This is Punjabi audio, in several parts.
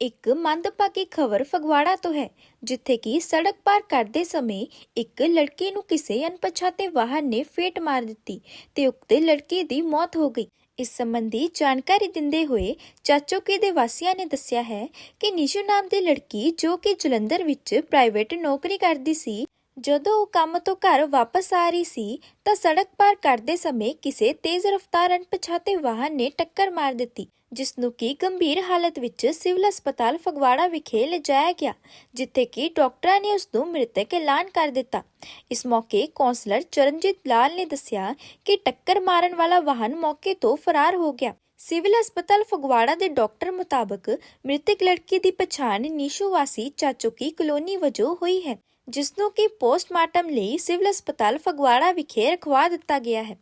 ਇੱਕ ਮੰਦਭਾਗੀ ਖਬਰ ਫਗਵਾੜਾ ਤੋਂ ਹੈ, ਜਿੱਥੇ ਕਿ ਸੜਕ ਪਾਰ ਕਰਦੇ ਸਮੇਂ ਇੱਕ ਲੜਕੀ ਨੂੰ ਕਿਸੇ ਅਣਪਛਾਤੇ ਵਾਹਨ ਨੇ ਫੇਟ ਮਾਰ ਦਿੱਤੀ ਤੇ ਉਕਤ ਲੜਕੀ ਦੀ ਮੌਤ ਹੋ ਗਈ। ਇਸ ਸੰਬੰਧੀ ਜਾਣਕਾਰੀ ਦਿੰਦੇ ਹੋਏ ਚਾਚੋਕੇ ਦੇ ਵਾਸੀਆਂ ਨੇ ਦੱਸਿਆ ਹੈ ਕਿ ਨਿਸ਼ੂ ਨਾਮ ਦੀ ਲੜਕੀ ਜੋ ਕਿ ਜਲੰਧਰ ਵਿੱਚ ਪ੍ਰਾਈਵੇਟ ਨੌਕਰੀ ਕਰਦੀ ਸੀ ਜਦੋਂ ਉਹ ਕੰਮ ਤੋਂ ਘਰ ਵਾਪਸ ਆ ਰਹੀ ਸੀ, ਤਾਂ ਸੜਕ ਪਾਰ ਕਰਦੇ ਸਮੇਂ ਕਿਸੇ ਤੇਜ਼ ਰਫ਼ਤਾਰ ਅਣਪਛਾਤੇ ਵਾਹਨ ਨੇ ਟੱਕਰ ਮਾਰ ਦਿੱਤੀ ਜਿਸ ਨੂੰ ਕਿ ਗੰਭੀਰ ਹਾਲਤ ਵਿੱਚ ਸਿਵਲ ਹਸਪਤਾਲ ਫਗਵਾੜਾ ਵਿਖੇ ਲਿਜਾਇਆ ਗਿਆ, ਜਿੱਥੇ ਕਿ ਡਾਕਟਰਾਂ ਨੇ ਉਸ ਨੂੰ ਮ੍ਰਿਤਕ ਐਲਾਨ ਕਰ ਦਿੱਤਾ। ਇਸ ਮੌਕੇ ਕੌਂਸਲਰ ਚਰਨਜੀਤ ਲਾਲ ਨੇ ਦੱਸਿਆ ਕਿ ਟੱਕਰ ਮਾਰਨ ਵਾਲਾ ਵਾਹਨ ਮੌਕੇ ਤੋਂ ਫਰਾਰ ਹੋ ਗਿਆ। ਸਿਵਲ ਹਸਪਤਾਲ ਫਗਵਾੜਾ ਦੇ ਡਾਕਟਰ ਮੁਤਾਬਕ ਮ੍ਰਿਤਕ ਲੜਕੀ ਦੀ ਪਛਾਣ ਨੀਸ਼ੂ ਵਾਸੀ ਚਾਚੋਕੀ ਕਲੋਨੀ ਵਜੋਂ ਹੋਈ ਹੈ ਜਿਸ ਨੂੰ ਕਿ ਪੋਸਟਮਾਰਟਮ ਲਈ ਸਿਵਲ ਹਸਪਤਾਲ ਫਗਵਾੜਾ ਵਿਖੇ ਰਖਵਾ ਦਿੱਤਾ ਗਿਆ ਹੈ।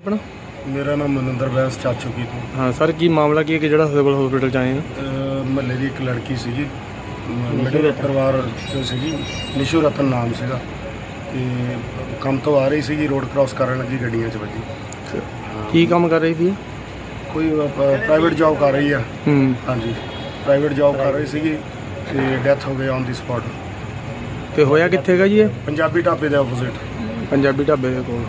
ਆਪਣਾ? ਮੇਰਾ ਨਾਮ ਮਨਿੰਦਰ ਬੈਂਸ ਚਾਚੂਕੀ ਤੋਂ। ਹਾਂ ਸਰ ਕੀ ਮਾਮਲਾ ਕੀ ਹੈ ਕਿ ਜਿਹੜਾ ਸਿਵਲ ਹਸਪੀਟਲ ਚ ਆਏ ਆ ਮਹੱਲੇ ਦੀ ਇੱਕ ਲੜਕੀ ਸੀਗੀ। ਮਿਡਲ ਪਰਿਵਾਰ ਤੋਂ ਸੀਗੀ। ਨਿਸ਼ੂ ਰਤਨ ਨਾਮ ਸੀਗਾ। ਤੇ ਕੰਮ ਤੋਂ ਆ ਰਹੀ ਸੀਗੀ ਰੋਡ ਕ੍ਰਾਸ ਕਰਨ ਲੱਗੀ ਗੱਡੀਆਂ 'ਚ ਵੱਜੀ। ਕੀ ਕੰਮ ਕਰ ਰਹੀ ਸੀ? ਕੋਈ ਪ੍ਰਾਈਵੇਟ ਜੌਬ ਕਰ ਰਹੀ ਆ। ਹੂੰ। ਹਾਂਜੀ। ਪ੍ਰਾਈਵੇਟ ਜੌਬ ਕਰ ਰਹੀ ਸੀਗੀ ਤੇ ਡੈਥ ਹੋ ਗਈ ਔਨ ਦੀ ਸਪੌਟ ਤੇ ਹੋਇਆ ਕਿੱਥੇਗਾ ਜੀ ਇਹ? ਪੰਜਾਬੀ ਢਾਬੇ ਦੇ ਆਪੋਜ਼ਿਟ ਪੰਜਾਬੀ ਢਾਬੇ ਦੇ ਕੋਲ।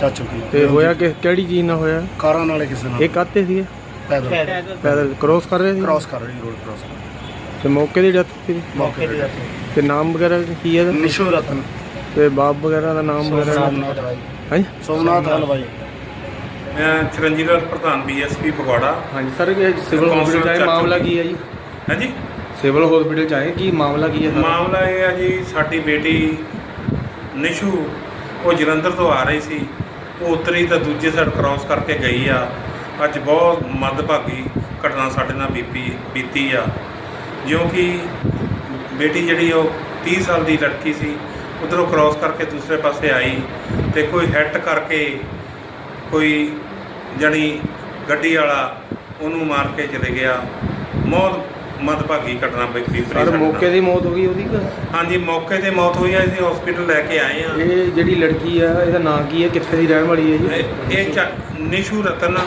ਚਾਚੂਕੀ ਤੇ ਹੋਇਆ ਕਿ ਕਿਹੜੀ ਚੀਜ਼ ਨਾਲ ਹੋਇਆ? ਕਾਰਾਂ ਨਾਲੇ ਕਿਸੇ ਨਾਲ। ਇਹ ਕਾਤੇ ਸੀ ਪੈਦਲ। ਪੈਦਲ ਕ੍ਰੋਸ ਕਰ ਰਹੇ ਸੀ? ਕ੍ਰਾਸ ਕਰ ਰਹੀ ਰੋਡ ਕ੍ਰਾਸ ਤੇ ਮੌਕੇ ਦੀ ਡੈਥ ਸੀ? ਮੌਕੇ ਤੇ ਤੇ ਨਾਮ ਵਗੈਰਾ ਕੀ ਹੈ ਇਹਦਾ? ਨਿਸ਼ੂ ਰਤਨ। ਤੇ ਬਾਪ ਵਗੈਰਾ ਦਾ ਨਾਮ ਵਗੈਰਾ? ਸੋਮਨਾਥ ਸੋਮਨਾਥ ਹਲਵਾਈ। ਚਰਨਜੀਤ ਲਾਲ ਪ੍ਰਧਾਨ ਬੀਐਸਪੀ ਫਗਵਾੜਾ। ਹਾਂਜੀ ਸਰ ਇਹ ਸਿਵਲ ਹਸਪੀਟਲ ਚ ਆਏ ਮਾਮਲਾ ਕੀ ਹੈ ਜੀ? ਹਾਂਜੀ? ਸਿਵਲ ਹਸਪੀਟਲ ਚ ਆਏ ਕੀ ਮਾਮਲਾ ਕੀ ਹੈ ਸਰ? ਮਾਮਲਾ ਇਹ ਹੈ ਜੀ ਸਾਡੀ ਬੇਟੀ ਨਿਸ਼ੂ ਉਹ ਜਲੰਧਰ ਤੋਂ ਆ ਰਹੀ ਸੀ। ਉਹ ਉਤਰੀ ਤਾਂ ਦੂਜੇ ਸਾਈਡ ਕ੍ਰਾਸ ਕਰਕੇ ਗਈ ਆ। ਅੱਜ ਬਹੁਤ ਮੰਦਭਾਗੀ ਘਟਨਾ ਸਾਡੇ ਨਾਲ ਬੀਪੀ ਬੀਤੀ ਆ। ਜਿਉਂ ਕਿ ਬੇਟੀ ਜਿਹੜੀ ਉਹ 30 ਸਾਲ ਦੀ ਲੜਕੀ ਸੀ। ਉਧਰੋਂ ਕ੍ਰਾਸ ਕਰਕੇ ਦੂਸਰੇ ਪਾਸੇ ਆਈ ਤੇ ਕੋਈ ਹਿੱਟ ਕਰਕੇ ਕੋਈ ਜਣੀ ਗੱਡੀ ਵਾਲਾ ਉਹਨੂੰ ਮਾਰ ਕੇ ਚਲੇ ਗਿਆ। ਬਹੁਤ ਮੰਦਭਾਗੀ ਘਟਨਾ ਬੀਤੀ ਸਰ। ਮੌਕੇ ਦੀ ਮੌਤ ਹੋ ਗਈ ਉਹਦੀ ਕਿ? ਹਾਂਜੀ ਮੌਕੇ ਤੇ ਮੌਤ ਹੋਈ ਆ ਅਸੀਂ ਹਸਪੀਟਲ ਲੈ ਕੇ ਆਏ ਆ। ਇਹ ਜਿਹੜੀ ਲੜਕੀ ਆ ਇਹਦਾ ਨਾਂ ਕੀ ਹੈ? ਕਿੱਥੇ ਦੀ ਰਹਿਣ ਵਾਲੀ ਹੈ ਜੀ? ਇਹ- ਇਹ ਚਾ- ਨਿਸ਼ੂ ਰਤਨ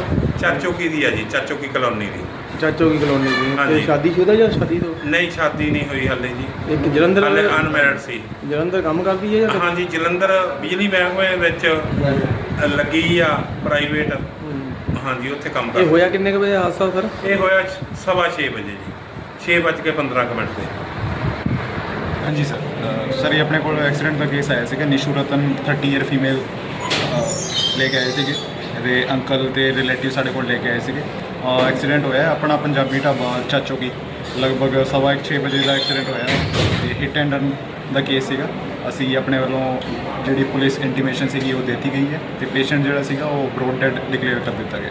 ਚਾਚੋਕੀ ਦੀ ਆ ਜੀ ਚਾਚੋਕੀ ਕਲੋਨੀ ਦੀ। ਚਾਚੋ ਕੀ ਕਲੋਨੀ ਦੀ। ਤੇ ਹਾਂਜੀ। ਸ਼ਾਦੀशुदा ਜਾਂ ਸ਼ਾਦੀ ਤੋਂ? ਨਹੀਂ ਸ਼ਾਦੀ ਨਹੀਂ ਹੋਈ ਹਲੇ ਜੀ। ਇੱਕ ਜਲੰਧਰ ਹਲੇ ਅਨਮੈਰਿਡ ਸੀ। ਜਲੰਧਰ ਕੰਮ ਕਰਦੀ ਹੈ ਜਾਂ ਹਾਂਜੀ ਜਲੰਧਰ ਬਿਜਲੀ ਮਹਿਕਮੇ ਵਿੱਚ ਲੱਗੀ ਆ ਪ੍ਰਾਈਵੇਟ ਹਮ। ਹਾਂਜੀ ਉੱਥੇ ਕੰਮ ਇਹ ਹੋਇਆ ਕਿੰਨੇ ਕੁ ਵਜੇ ਹਾਦਸਾ ਸਰ? ਇਹ ਹੋਇਆ ਸਵਾ ਛੇ ਵਜੇ ਜੀ। 6:15 ਮਿੰਟ ਤੇ ਹਾਂਜੀ ਸਰ ਅ, ਸਰ ਇਹ ਆਪਣੇ ਕੋਲ ਐਕਸੀਡੈਂਟ ਦਾ ਕੇਸ ਆਇਆ ਸੀਗਾ। ਨਿਸ਼ੂ ਰਤਨ 30 ਇਅਰ ਫੀਮੇਲ ਲੈ ਕੇ ਆਏ ਸੀਗੇ। ਇਹਦੇ ਅੰਕਲ ਤੇ ਰਿਲੇਟਿਵ ਸਾਡੇ ਕੋਲ ਲੈ ਕੇ ਆਏ ਸੀਗੇ। ਐਕਸੀਡੈਂਟ ਹੋਇਆ ਆਪਣਾ ਪੰਜਾਬੀ ਢਾਬਾ ਚਾਚੋ ਕੀ। ਲਗਭਗ ਸਵਾ ਇੱਕ, ਛੇ ਵਜੇ ਦਾ ਐਕਸੀਡੈਂਟ ਹੋਇਆ ਤੇ ਹਿੱਟ ਐਂਡ ਰਨ ਦਾ ਕੇਸ ਸੀਗਾ। ਅਸੀਂ ਆਪਣੇ ਵੱਲੋਂ ਜਿਹੜੀ ਪੁਲਿਸ ਇੰਟੀਮੇਸ਼ਨ ਸੀਗੀ, ਉਹ ਦਿੱਤੀ ਗਈ ਹੈ। ਤੇ ਪੇਸ਼ੈਂਟ ਜਿਹੜਾ ਸੀਗਾ, ਉਹ ਬਰੋਡ ਡੈਡ ਡਿਕਲੇਅਰ ਕਰ ਦਿੱਤਾ ਗਿਆ